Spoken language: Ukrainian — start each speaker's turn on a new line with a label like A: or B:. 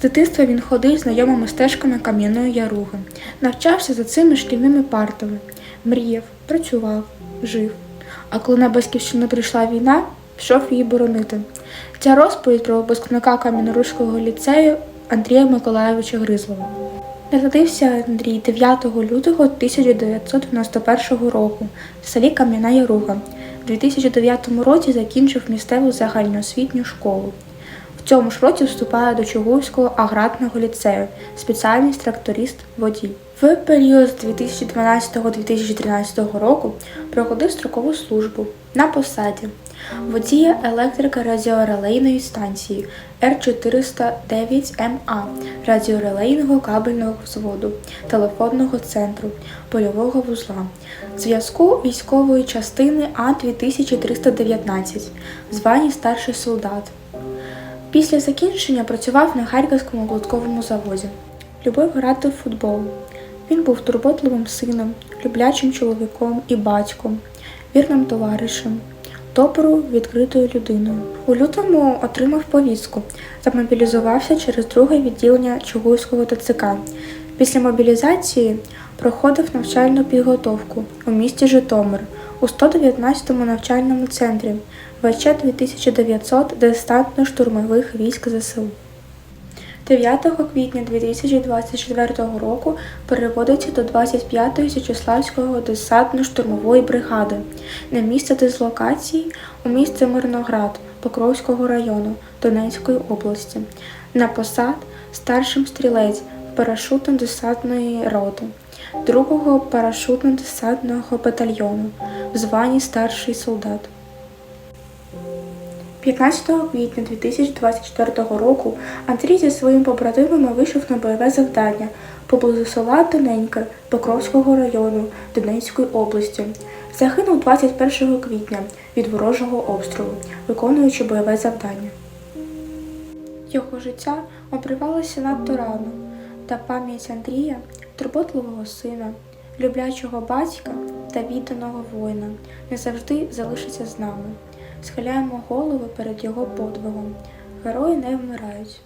A: З дитинства він ходив знайомими стежками Кам'яної Яруги, навчався за цими шкільними партами, мріяв, працював, жив. А коли на батьківщину прийшла війна, пішов її боронити. Ця розповідь про випускника Кам'янорушського ліцею Андрія Миколайовича Гризлова. Народився Андрій 9 лютого 1991 року в селі Кам'яна Яруга. У 2009 році закінчив місцеву загальноосвітню школу. В цьому ж році вступає до Чугуївського аграрного ліцею, спеціальність тракторист водій. В період з 2012-2013 року проходив строкову службу на посаді водія електрика радіорелейної станції Р409МА радіорелейного кабельного взводу, телефонного центру, польового вузла, зв'язку військової частини А2319, звані старший солдат. Після закінчення працював на Харківському лодковому заводі. Любив грати в футбол. Він був турботливим сином, люблячим чоловіком і батьком, вірним товаришем, доброю відкритою людиною. У лютому отримав повістку, замобілізувався через друге відділення Чугуйського ТЦК. Після мобілізації проходив навчальну підготовку у місті Житомир у 119-му навчальному центрі ВЧ 2900 десантно-штурмових військ ЗСУ. 9 квітня 2024 року переводиться до 25-ї Січеславського десантно-штурмової бригади на місце дислокації у місце Мирноград Покровського району Донецької області. На посад старшим стрілець парашутно-десантної роти 2-го парашутно-десантного батальйону в званні старший солдат. 15 квітня 2024 року Андрій зі своїм побратимами вийшов на бойове завдання поблизу села Тоненьке Покровського району Донецької області. Загинув 21 квітня від ворожого обстрілу, виконуючи бойове завдання. Його життя обривалося надто рано, та пам'ять Андрія, турботливого сина, люблячого батька та відданого воїна не завжди залишиться з нами. Схиляємо голови перед його подвигом. Герої не вмирають.